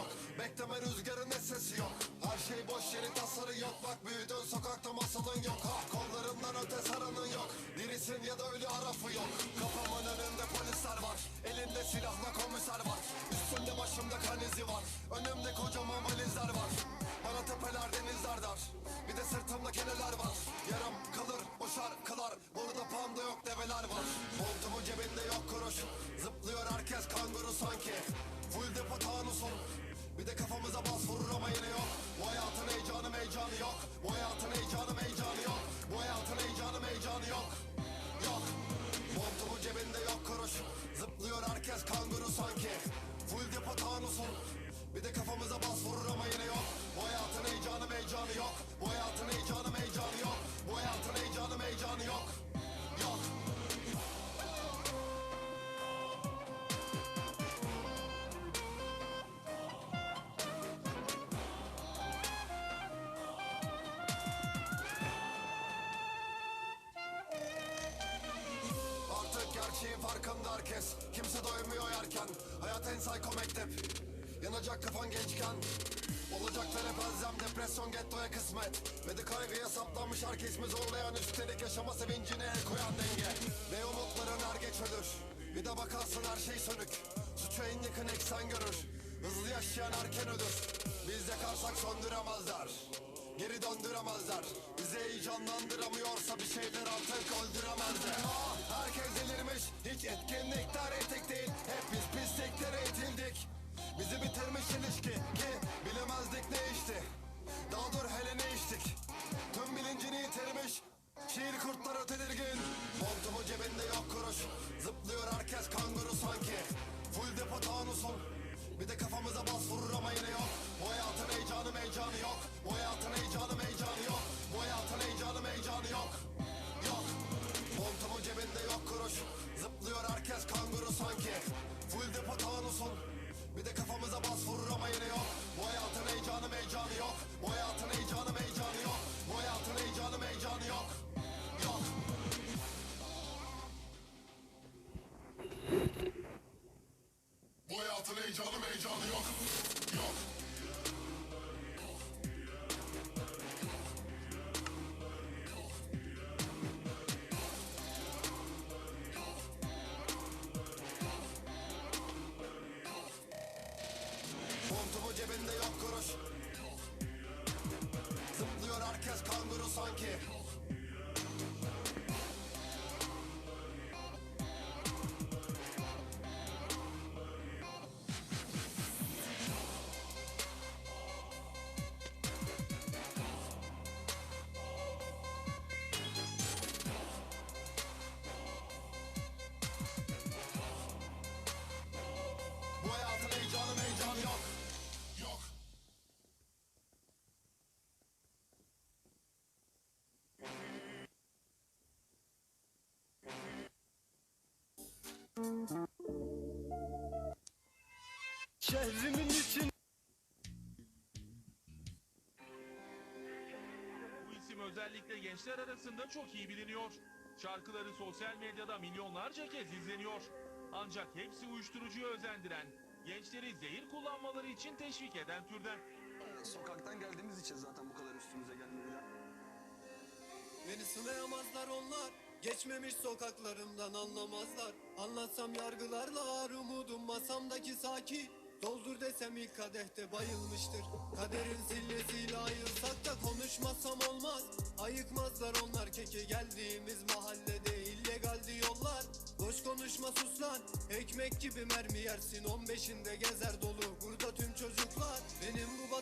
yok. Bekleme rüzgarın sesi yok. Her şey boş yeri tasarı yok. Bak büyüdün sokakta masalın yok. Ha Kollarından öte saranın yok. Dirisin ya da ölü arafı yok. Kafamın önünde polisler var. Elinde silahla komiser var. Üstümde başımda kan izi var. Önümde kocaman valizler var. Bana tepeler denizler dar. Bir de sırtımda keneler var. Yarım kalır o şarkılar Burada panda yok develer var. Montumun cebinde yok kuruş herkes kanguru sanki. Full depo tanusun Bir de kafamıza bas vurur ama yine yok. Bu hayatın heyecanı heyecanı yok. Bu hayatın heyecanı heyecanı yok. Bu hayatın heyecanı heyecanı yok. Yok herkes Kimse doymuyor yerken. Hayat en psycho mektep. Yanacak kafan gençken. Olacaklar hep elzem Depresyon gettoya kısmet. Ve de kaygıya saplanmış herkes mi zorlayan? Üstelik yaşama sevincine el koyan denge. Ve umutların er geç ölür Bir de bakarsın her şey sönük. Suçu en yakın eksen görür Hızlı yaşayan erken ölür. Biz yakarsak söndüremezler Geri döndüremezler. Bizi heyecanlandıramıyorsa bir şeyler artık öldüremezler. Ah, Herkes delirmiş. Hiç etkinlikler etik değil. Hep biz pisliklere itildik. Bizi bitirmiş ilişki Ki bilemezdik ne işti Daha dur hele ne içtik. Tüm bilincini yitirmiş. Şiir kurtları tedirgin. Montumun cebinde yok kuruş. Zıplıyor herkes kanguru sanki. Full depo tanusun bir de kafamıza bas vurur ama yine yok. Bu hayatın heyecanı heyecanı yok. Bu hayatın heyecanı heyecanı yok. Bu hayatın heyecanı heyecanı Yok Montumun cebinde yok kuruş. Zıplıyor herkes kanguru sanki. Full depo tanusun Bir de kafamıza bas vurur ama yine yok. Bu hayatın heyecanı heyecanı yok. Bu hayatın heyecanı özellikle gençler arasında çok iyi biliniyor. Şarkıları sosyal medyada milyonlarca kez izleniyor. Ancak hepsi uyuşturucuya özendiren, gençleri zehir kullanmaları için teşvik eden türden. Sokaktan geldiğimiz için zaten bu kadar üstümüze gelmediler. Beni sınayamazlar onlar Geçmemiş sokaklarımdan anlamazlar Anlatsam yargılarlar umudum masamdaki saki Doldur desem ilk kadehte bayılmıştır. Kaderin sillesiyle ayırsak da konuşmasam olmaz. Ayıkmazlar onlar keke geldiğimiz mahallede illegaldi yollar Boş konuşma sus lan. Ekmek gibi mermi yersin. 15'inde gezer dolu. Burada tüm çocuklar Benim bu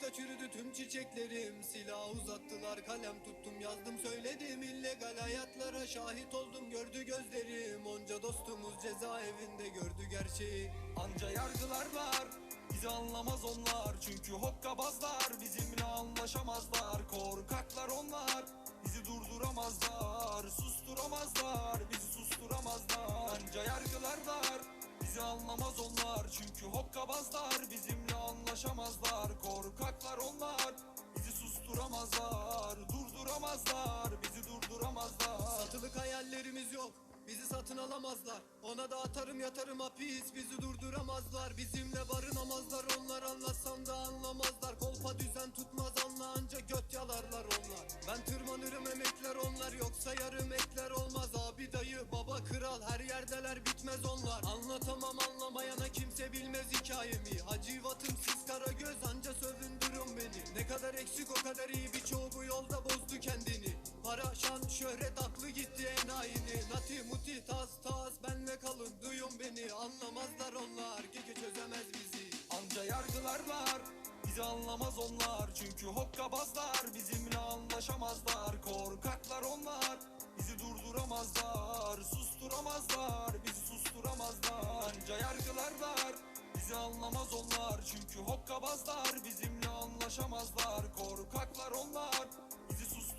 bataklıkta çürüdü tüm çiçeklerim. Silah uzattılar kalem tuttum yazdım söyledim. İllegal hayatlara şahit oldum gördü gözlerim. Onca dostumuz cezaevinde gördü gerçeği. Anca yargılarlar Bizi anlamaz onlar. Çünkü hokkabazlar Bizimle anlaşamazlar. Korkaklar onlar Bizi durduramazlar. Susturamazlar Bizi susturamazlar. Anca yargılarlar Bizi anlamaz onlar. Çünkü hokkabazlar Bizimle anlaşamazlar. Korkaklar onlar Bizi susturamazlar. Durduramazlar Bizi durduramazlar. Satılık hayallerimiz yok Bizi satın alamazlar. Ona da atarım yatarım hapis. Bizi durduramazlar. Bizimle barınamazlar. Onlar anlatsam da anlamazlar. Kolpa düzen tutmaz anla anca göt yalarlar onlar. Ben tırmanırım emekler onlar Yoksa yarım ekler olmaz. Abi dayı baba kral Her yerdeler bitmez onlar. Anlatamam anlamayana kimse bilmez hikayemi. Hacivatım siz kara göz Anca sövündürün beni. Ne kadar eksik o kadar iyi. Birçoğu bu yolda bozdu kendini. Para şan şöhret aklı gitti enayini. Nati muti tas tas benle kalın duyun beni. Anlamazlar onlar keke çözemez bizi. Anca yargılarlar Bizi anlamaz onlar. Çünkü hokkabazlar Bizimle anlaşamazlar. Korkaklar onlar Bizi durduramazlar. Susturamazlar Bizi susturamazlar. Anca yargılarlar Bizi anlamaz onlar. Çünkü hokkabazlar Bizimle anlaşamazlar. Korkaklar onlar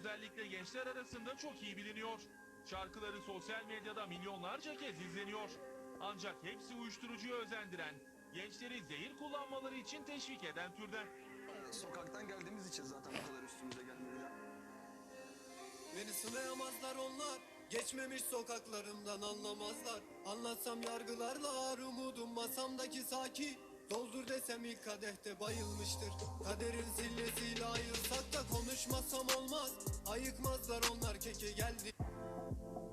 özellikle gençler arasında çok iyi biliniyor. Şarkıları sosyal medyada milyonlarca kez izleniyor. Ancak hepsi uyuşturucuya özendiren, gençleri zehir kullanmaları için teşvik eden türden. Sokaktan geldiğimiz için zaten bu kadar üstümüze gelmiyor. Beni sınayamazlar onlar Geçmemiş sokaklarımdan anlamazlar Anlatsam yargılarlar umudum masamdaki saki Doldur desem ilk kadehte bayılmıştır. Kaderin zillesiyle ayırsak da konuşmasam olmaz. Ayıkmazlar onlar keke geldi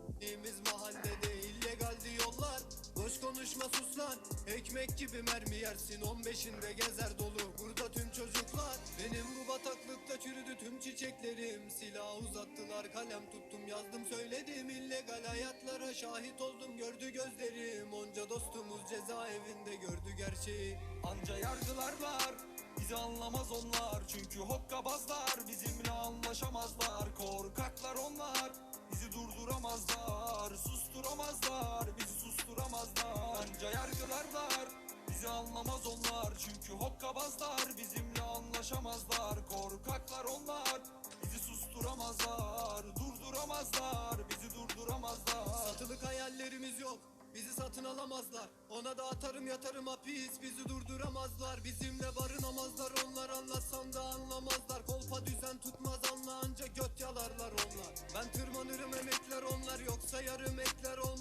Gittiğimiz mahallede illegaldi yollar Boş konuşma sus lan. Ekmek gibi mermi yersin 15'inde gezer dolu. Burada tüm çocuklar Benim bu bataklıkta çürüdü tüm çiçeklerim. Silah uzattılar kalem tuttum yazdım söyledim. İllegal hayatlara şahit oldum gördü gözlerim. Onca dostumuz cezaevinde gördü gerçeği. Anca yargılarlar Bizi anlamaz onlar. Çünkü hokkabazlar Bizimle anlaşamazlar. Korkaklar onlar Bizi durduramazlar. Susturamazlar Bizi susturamazlar. Anca yargılarlar Bizi anlamaz onlar. Çünkü hokkabazlar Bizimle anlaşamazlar. Korkaklar onlar Bizi susturamazlar. Durduramazlar Bizi durduramazlar. Satılık hayallerimiz yok Bizi satın alamazlar. Ona da atarım yatarım hapis Bizi durduramazlar. Bizimle barınamazlar Onlar anlatsam da anlamazlar. Kolpa düzen tutmaz anla anca göt yalarlar onlar. Ben tırmanırım emekler onlar Yoksa yarım ekler baba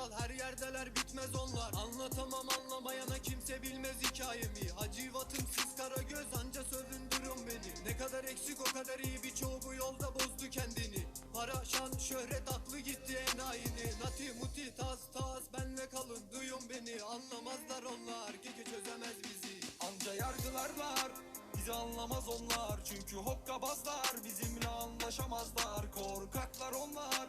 kral Her yerdeler bitmez onlar. Anlatamam anlamayana kimse bilmez hikayemi. Hacivatım siz kara göz anca sövündürün beni. Ne kadar eksik o kadar iyi birçoğu bu yolda bozdu kendini. Para şan şöhret aklı gitti enayini. Nati muti tas tas benle kalın duyun beni. Anlamazlar onlar keke çözemez bizi. Anca yargılarlar Bizi anlamaz onlar. Çünkü hokkabazlar Bizimle anlaşamazlar. Korkaklar onlar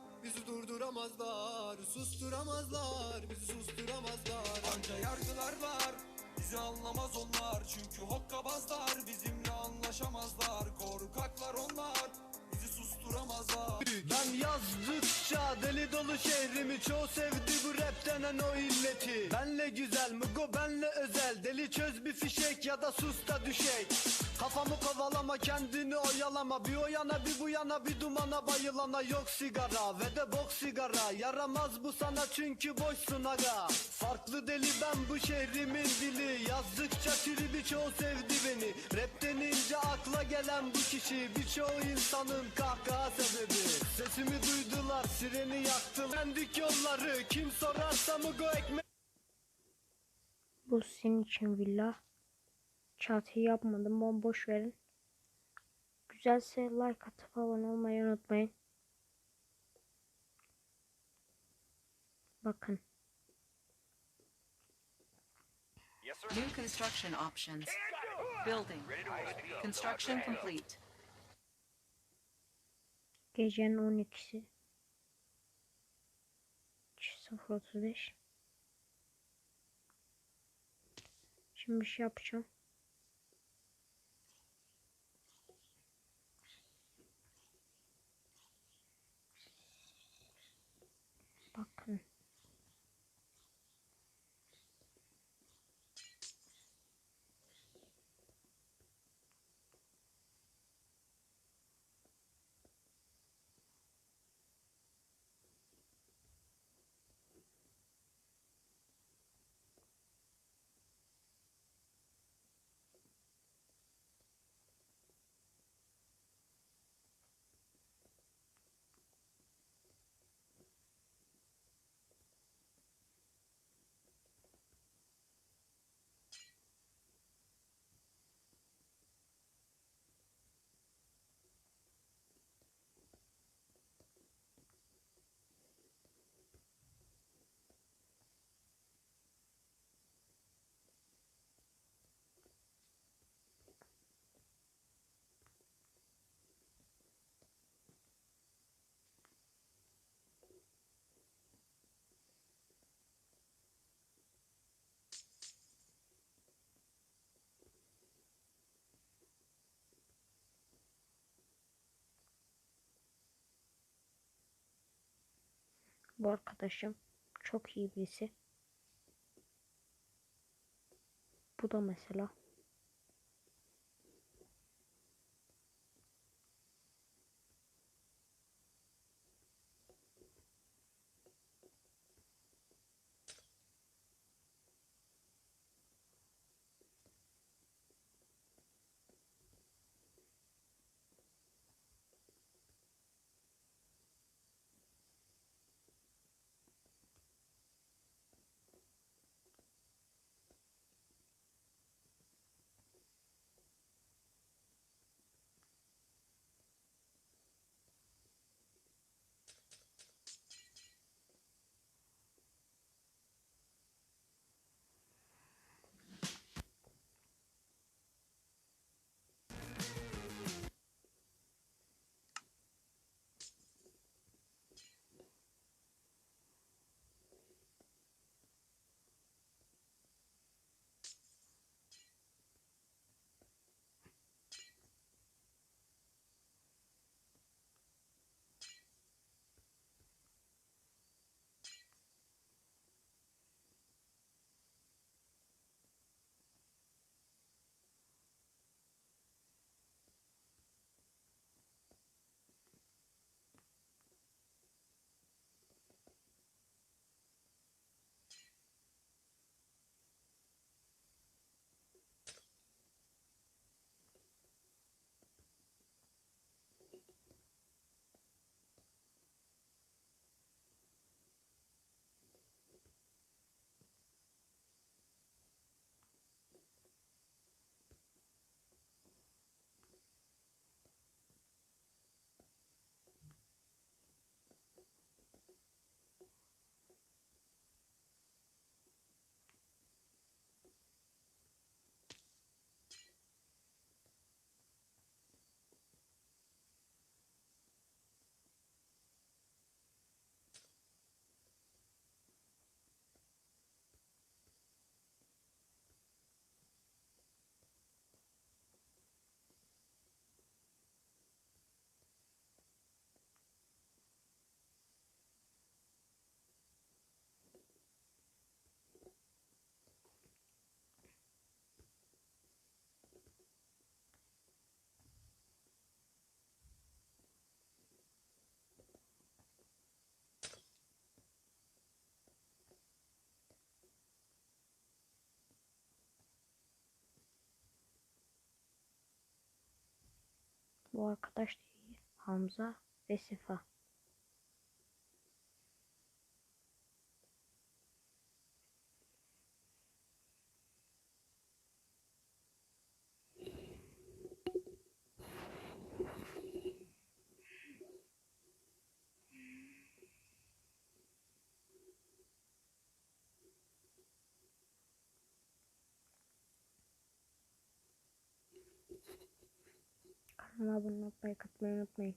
Bizi durduramazlar Susturamazlar Bizi susturamazlar. Anca yargılarlar Bizi anlamaz onlar. Çünkü hokkabazlar Bizimle anlaşamazlar. Korkaklar onlar Bizi susturamazlar. Ben yazdıkça deli dolu şehrimi Çoğu sevdi bu rap denen o illeti. Benle güzel Mugo benle özel. Deli çöz bir fişek ya da sus da düşek Kafamı kovalama kendini oyalama. Bir o yana bir bu yana bir dumana bayılana. Yok sigara ve de bok sigara. Yaramaz bu sana çünkü boşsun aga. Farklı deli ben bu şehrimin dili. Yazdıkça tribi çoğu sevdi beni. Rap denince akla gelen bu kişi. Birçoğu insanın kahkaha sebebi. Sesimi duydular sireni yaktılar Bendik yolları kim sorarsa Mugo ekmek? Bu sizin için villa. Çatıyı yapmadım. Bomboş verin. güzelse like atıp abone olmayı unutmayın. Bakın. New construction options. Building. Construction complete. Gecenin 12'si. 0.35 Şimdi bir şey yapacağım. Bakın. Bu arkadaşım çok iyi birisi. Bu da mesela. Bu arkadaş. Hamza ve Sefa. Kanalıma abone olmayı, katmayı unutmayın.